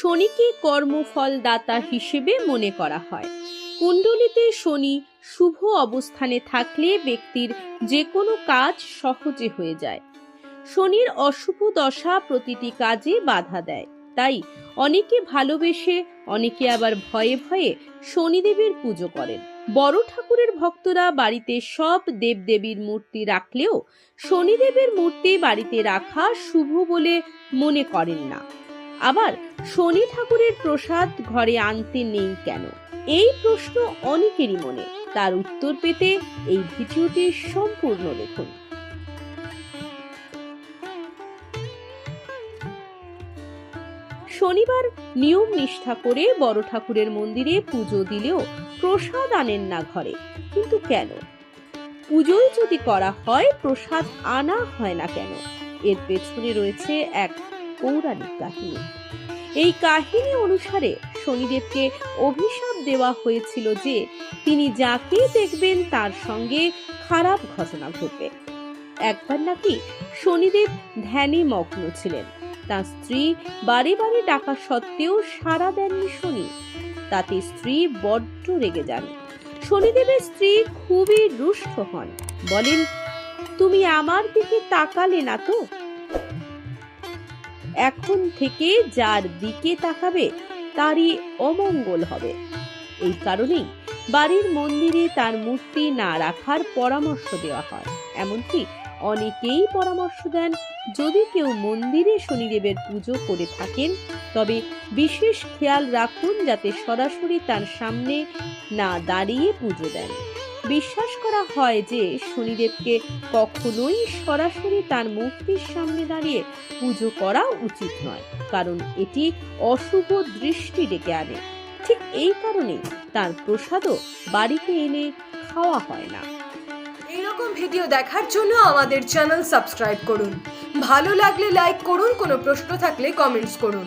শনিকে কর্মফলদাতা হিসেবে মনে করা হয়। কুণ্ডলিতে শনি শুভ অবস্থানে থাকলে ব্যক্তির যে কোনো কাজ সহজে হয়ে যায়। শনির অশুভ দশা প্রতিটি কাজে বাধা দেয়। তাই অনেকে ভালোবেসে, অনেকে আবার ভয়ে ভয়ে শনিদেবের পুজো করেন। বড় ঠাকুরের ভক্তরা বাড়িতে সব দেবদেবীর মূর্তি রাখলেও শনিদেবের মূর্তি বাড়িতে রাখা শুভ বলে মনে করেন না। আবার শনি ঠাকুরের প্রসাদ ঘরে আনতে নেই কেন? এই প্রশ্ন অনেকেরই মনে। তার উত্তর পেতে এই ভিডিওটি সম্পূর্ণ দেখুন। শনিবার নিয়ম নিষ্ঠা করে বড় ঠাকুরের মন্দিরে পুজো দিলেও প্রসাদ আনেন না ঘরে। কিন্তু কেন? পুজোই যদি করা হয়, প্রসাদ আনা হয় না কেন? এর পেছনে রয়েছে এক পৌরাণিক কাহিনী। এই কাহিনী অনুসারে শনিদেবকে অভিশাপ দেওয়া হয়েছিল যে তিনি যাকে দেখবেন তার সঙ্গে খারাপ ঘটনা ঘটবে। একবার নাকি শনিদেব ধ্যানে মগ্ন ছিলেন। তার স্ত্রী বারে বারে ডাকা সত্ত্বেও সাড়া দেননি শনি। তাতে স্ত্রী বড্ড রেগে যান। শনিদেবের স্ত্রী খুবই রুষ্ট হন। বলেন, তুমি আমার দিকে তাকালে না তো? এখন থেকে যার দিকে তাকাবে, তারই অমঙ্গল হবে। এই কারণেই বাড়ির মন্দিরে তার মূর্তি না রাখার পরামর্শ দেওয়া হয়। এমনকি অনেকেই পরামর্শ দেন, যদি কেউ মন্দিরে শনিদেবের পুজো করে থাকেন, তবে বিশেষ খেয়াল রাখুন যাতে সরাসরি তার সামনে না দাঁড়িয়ে পুজো দেন। বিশ্বাস করা হয় যে শনিদেবকে কখনোই সরাসরি তার মূর্তির সামনে দাঁড়িয়ে পুজো করা উচিত নয়, কারণ এটি অশুভ দৃষ্টি ডেকে আনে। ঠিক এই কারণে তার প্রসাদও বাড়িতে এনে খাওয়া হয় না। এইরকম ভিডিও দেখার জন্য আমাদের চ্যানেল সাবস্ক্রাইব করুন। ভালো লাগলে লাইক করুন, কোনো প্রশ্ন থাকলে কমেন্টস করুন।